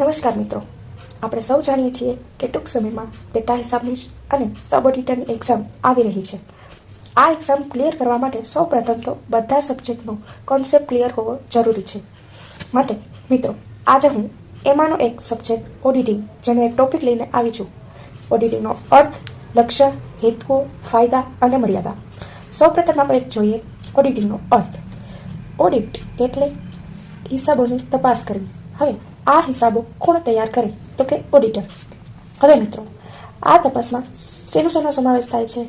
નમસ્કાર મિત્રો. આપણે સૌ જાણીએ છીએ કે ટૂંક સમયમાં ડેટા હિસાબની અને સબ ઓડિટરની એક્ઝામ આવી રહી છે. આ એક્ઝામ ક્લિયર કરવા માટે સૌ પ્રથમ તો બધા સબ્જેક્ટનો કોન્સેપ્ટ ક્લિયર હોવો જરૂરી છે. માટે મિત્રો, આજે હું એમાંનો એક સબ્જેક્ટ ઓડિટિંગ જેનો એક ટોપિક લઈને આવી છું. ઓડિટિંગનો અર્થ, લક્ષ્ય, હેતુઓ, ફાયદા અને મર્યાદા. સૌ પ્રથમ આપણે જોઈએ ઓડિટિંગનો અર્થ. ઓડિટ એટલે હિસાબોની તપાસ કરવી. હવે આ હિસાબો કોણ તૈયાર કરે? તો કે ઓડિટર હવે મિત્રો, આ તપાસમાં શેનો શેનો સમાવેશ થાય છે.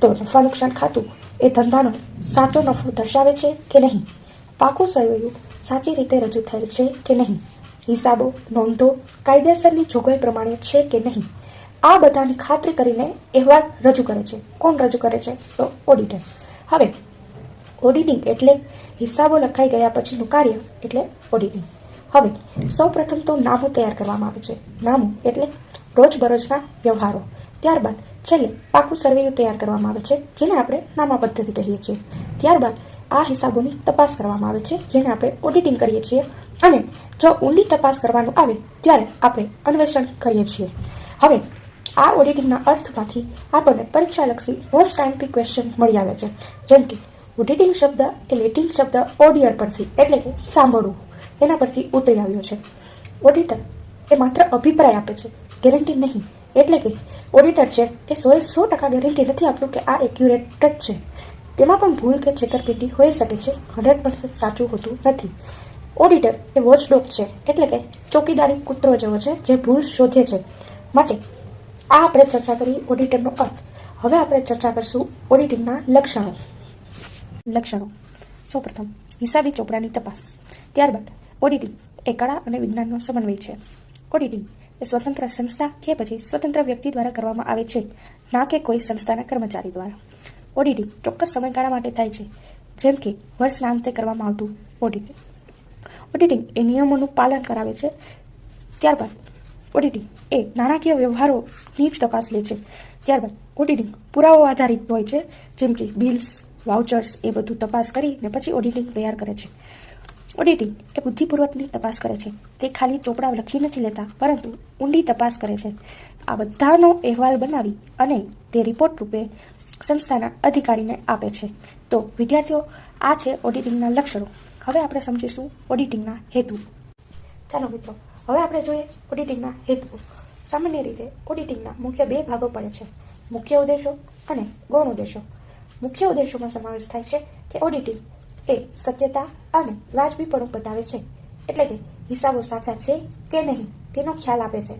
તો નફા નુકસાન ખાતું એ ધંધાનો સાચો નફો દર્શાવે છે કે નહીં? પાકું સર્વેયું સાચી રીતે રજૂ થયેલ છે કે નહીં? હિસાબો, નોંધો, કાયદેસરની જોગવાઈ પ્રમાણે છે કે નહીં? આ બધાની ખાતરી કરીને અહેવાલ રજૂ કરે છે. કોણ રજૂ કરે છે? તો ઓડિટર હવે ઓડિટિંગ એટલે હિસાબો લખાઈ ગયા પછીનું કાર્ય એટલે ઓડિટિંગ હવે સૌ પ્રથમ તો નામું તૈયાર કરવામાં આવે છે. નામું એટલે રોજબરોજના વ્યવહારો. ત્યારબાદ છેલ્લે પાકું સર્વેયું તૈયાર કરવામાં આવે છે, જેને આપણે નામા પદ્ધતિ કહીએ છીએ. ત્યારબાદ આ હિસાબોની તપાસ કરવામાં આવે છે, જેને આપણે ઓડિટિંગ કરીએ છીએ. અને જો ઊંડી તપાસ કરવાનું આવે, ત્યારે આપણે અન્વેષણ કરીએ છીએ. હવે, આ ઓડિટિંગના અર્થમાંથી આપણને પરીક્ષાલક્ષી મોસ્ટ આઈમ્પી ક્વેશ્ચન મળી આવે છે. જેમ કે ઓડિટિંગ શબ્દ એ લેટિન શબ્દ ઓડિયર પરથી, એટલે કે સાંભળવું. એના પરથી ઉતરી આવ્યો છે. ઓડિટર એ માત્ર અભિપ્રાય આપે છે. ગેરંટી નહીં. એટલે કે ઓડિટર છે એ સોએ સો ટકા ગેરંટી નથી આપતું કે આ એક્યુરેટ જ છે. તેમાં પણ ભૂલ કે છેતરપિંડી હોઈ શકે છે. હંડ્રેડ પર્સન્ટ સાચું હોતું નથી. ઓડિટર એ વોચડોગ છે. એટલે કે ચોકીદારી કૂતરો જેવો છે જે ભૂલ શોધે છે. માટે આ આપણે ચર્ચા કરી ઓડિટરનો અર્થ. હવે આપણે ચર્ચા કરીશું ઓડિટિંગના લક્ષણો. લક્ષણો. સૌપ્રથમ, હિસાબી ચોપડાની તપાસ. ત્યારબાદ ઓડિટિંગ એ કળા અને વિજ્ઞાનનો સમન્વય છે. ઓડિટિંગ એ સ્વતંત્ર સંસ્થા કે પછી સ્વતંત્ર વ્યક્તિ દ્વારા કરવામાં આવે છે, ના કે કોઈ સંસ્થાના કર્મચારી દ્વારા. ઓડિટિંગ ચોક્કસ સમયગાળા માટે થાય છે, જેમ કે વર્ષના અંતે કરવામાં આવતું ઓડિટિંગ ઓડિટિંગ એ નિયમોનું પાલન કરાવે છે. ત્યારબાદ ઓડિટિંગ એ નાણાકીય વ્યવહારોની જ તપાસ લે છે. ત્યારબાદ ઓડિટિંગ પુરાવો આધારિત હોય છે, જેમ કે બિલ્સ વાઉચર્સ એ બધું તપાસ કરીને પછી ઓડિટિંગ તૈયાર કરે છે. ઓડિટિંગ એ બુદ્ધિપૂર્વકની તપાસ કરે છે. તે ખાલી ચોપડા લખી નથી લેતા, પરંતુ ઊંડી તપાસ કરે છે. આ બધાનો અહેવાલ બનાવી અને તે રિપોર્ટ રૂપે સંસ્થાના અધિકારીને આપે છે. તો વિદ્યાર્થીઓ, આ છે ઓડિટિંગના લક્ષણો. હવે આપણે સમજીશું ઓડિટિંગના હેતુ. ચાલો મિત્રો, હવે આપણે જોઈએ ઓડિટિંગના હેતુ. સામાન્ય રીતે ઓડિટિંગના મુખ્ય બે ભાગો પડે છે. મુખ્ય ઉદ્દેશો અને ગૌણ ઉદ્દેશો. મુખ્ય ઉદ્દેશોમાં સમાવેશ થાય છે કે ઓડિટિંગ એ સત્યતા અને વાજબીપણું બતાવે છે. એટલે કે હિસાબો સાચા છે કે નહીં તેનો ખ્યાલ આપે છે.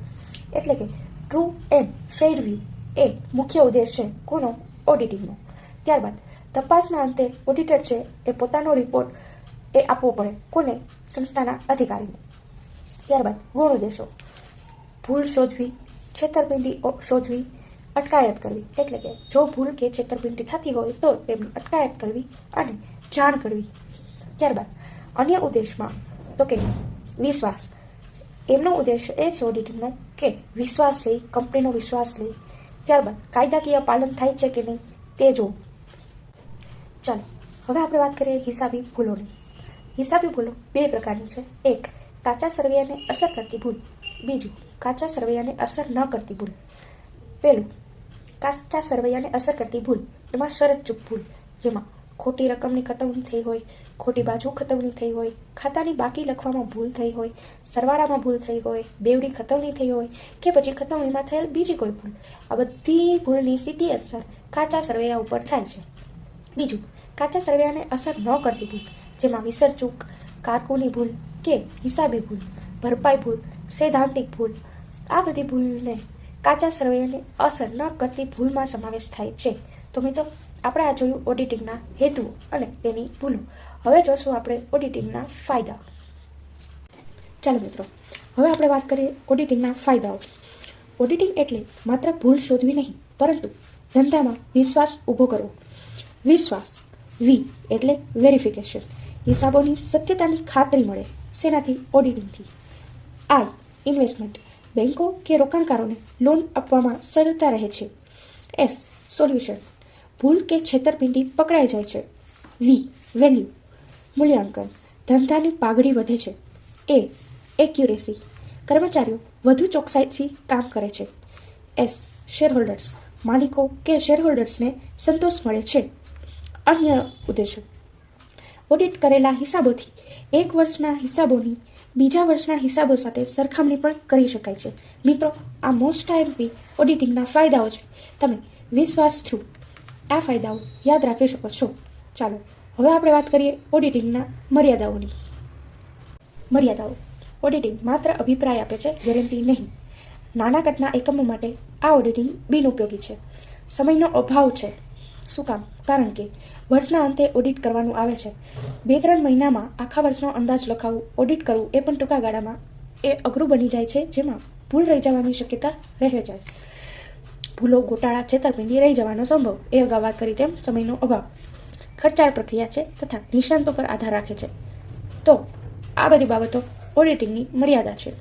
એટલે કે ટ્રુ એન્ડ ફેર વ્યૂ એ મુખ્ય ઉદ્દેશ છે કોનો? ઓડિટિંગનો ત્યારબાદ તપાસના અંતે ઓડિટર છે એ પોતાનો રિપોર્ટ એ આપવો પડે કોને? સંસ્થાના અધિકારીને. ત્યારબાદ ગુણ ઉદ્દેશો. ભૂલ શોધવી, છેતરપિંડી શોધવી, અટકાયત કરવી. એટલે કે જો ભૂલ કે છેતરપિંડી થતી હોય તો તેમની અટકાયત કરવી અને જાણ કરવી. ત્યારબાદ, અન્ય ઉદ્દેશમાં, તો કે વિશ્વાસ. એમનો ઉદ્દેશ એ છે ઓડિટિંગનો કે વિશ્વાસ લઈ કંપનીનો વિશ્વાસ લઈ ત્યારબાદ, કાયદાકીય પાલન થાય છે કે નહીં, તે જો ચાલો, હવે આપણે વાત કરીએ હિસાબી ભૂલોની. હિસાબી ભૂલો બે પ્રકારની છે. એક, કાચા સરવૈયાને અસર કરતી ભૂલ. બીજું, કાચા સરવૈયાને અસર ન કરતી ભૂલ. પહેલું કાચા સરવૈયાને અસર કરતી ભૂલ. એમાં શરત ચૂક ભૂલ. જેમાં ખોટી રકમની ખતવણી થઈ હોય, ખોટી બાજુ ખતવણી થઈ હોય, ખાતાની બાકી લખવામાં ભૂલ થઈ હોય, સરવાળામાં ભૂલ થઈ હોય, બેવડી ખતવણી થઈ હોય કે પછી ખતવણીમાં થયેલ બીજી કોઈ ભૂલ. આ બધી ભૂલની સીધી અસર કાચા સરવૈયા ઉપર થાય છે. બીજું, કાચા સરવૈયાને અસર ન કરતી ભૂલ, જેમાં વિસરચૂક, કારકુની ભૂલ કે હિસાબી ભૂલ, ભરપાઈ ભૂલ, સૈદ્ધાંતિક ભૂલ, આ બધી ભૂલને કાચા સરવૈયાને અસર ન કરતી ભૂલમાં સમાવેશ થાય છે. તો મિત્રો આપણે આ જોયું ઓડિટિંગના હેતુઓ અને તેની ભૂલો. હવે જોશું આપણે ઓડિટિંગના ફાયદા. ચાલો મિત્રો, હવે આપણે વાત કરીએ ઓડિટિંગના ફાયદાઓ. ઓડિટિંગ એટલે માત્ર ભૂલ શોધવી નહીં, પરંતુ ધંધામાં વિશ્વાસ ઊભો કરવો. વિશ્વાસ વી એટલે વેરિફિકેશન હિસાબોની સત્યતાની ખાતરી મળે શેનાથી? ઓડિટિંગથી આઈ ઇન્વેસ્ટમેન્ટ બેન્કો કે રોકાણકારોને લોન આપવામાં સરળતા રહે છે. એસ સોલ્યુશન ભૂલ કે છેતરપિંડી પકડાઈ જાય છે. વી વેલ્યુ મૂલ્યાંકન. ધંધાની પાઘડી વધે છે. એ એક્યુરેસી કર્મચારીઓ વધુ ચોકસાઈથી કામ કરે છે. એસ શેરહોલ્ડર્સ માલિકો કે શેરહોલ્ડર્સને સંતોષ મળે છે. અન્ય ઉદ્દેશો. ઓડિટ કરેલા હિસાબોથી એક વર્ષના હિસાબોની બીજા વર્ષના હિસાબો સાથે સરખામણી પણ કરી શકાય છે. મિત્રો, આ મોસ્ટ આઈએમપી ઓડિટિંગના ફાયદાઓ છે. તમે વિશ્વાસ થ્રુ આ ફાયદાઓ યાદ રાખી શકો છો. ચાલો, હવે આપણે વાત કરીએ ઓડિટિંગના મર્યાદાઓની. મર્યાદાઓ. ઓડિટિંગ માત્ર અભિપ્રાય આપે છે, ગેરંટી નહીં. નાના કદના એકમો માટે આ ઓડિટિંગ બિનઉપયોગી છે. સમયનો અભાવ છે. શું કામ? કારણ કે વર્ષના અંતે ઓડિટ કરવાનું આવે છે. બે ત્રણ મહિનામાં આખા વર્ષનો અંદાજ લખાવું, ઓડિટ કરવું એ પણ ટૂંકા ગાળામાં એ અઘરું બની જાય છે, જેમાં ભૂલ રહી જવાની શક્યતા રહે જાય ભૂલો, ગોટાળા, છેતરપિંડી રહી જવાનો સંભવ. એ અગાઉ વાત કરી તેમ સમયનો અભાવ. ખર્ચાળ પ્રક્રિયા છે તથા નિષ્ણાંતો પર આધાર રાખે છે. તો આ બધી બાબતો ઓડિટિંગની મર્યાદા છે.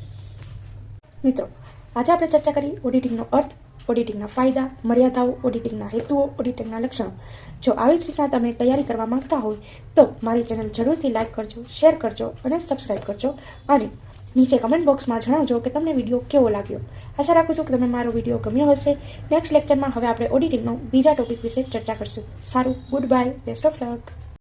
મિત્રો, આજે આપણે ચર્ચા કરી ઓડિટિંગનો અર્થ, ઓડિટિંગના ફાયદા, મર્યાદાઓ, ઓડિટિંગના હેતુઓ, ઓડિટિંગના લક્ષણો. જો આવી જ રીતના તમે તૈયારી કરવા માંગતા હોય તો મારી ચેનલ જરૂરથી લાઇક કરજો, શેર કરજો અને સબસ્ક્રાઇબ કરજો અને નીચે કમેન્ટ બોક્સમાં જણાવજો કે તમને વીડિયો કેવો લાગ્યો. આશા રાખું છું કે તમને મારો વીડિયો ગમ્યો હશે. નેક્સ્ટ લેક્ચરમાં હવે આપણે ઓડિટિંગનો બીજા ટોપિક વિશે ચર્ચા કરશું. સારું good bye best of luck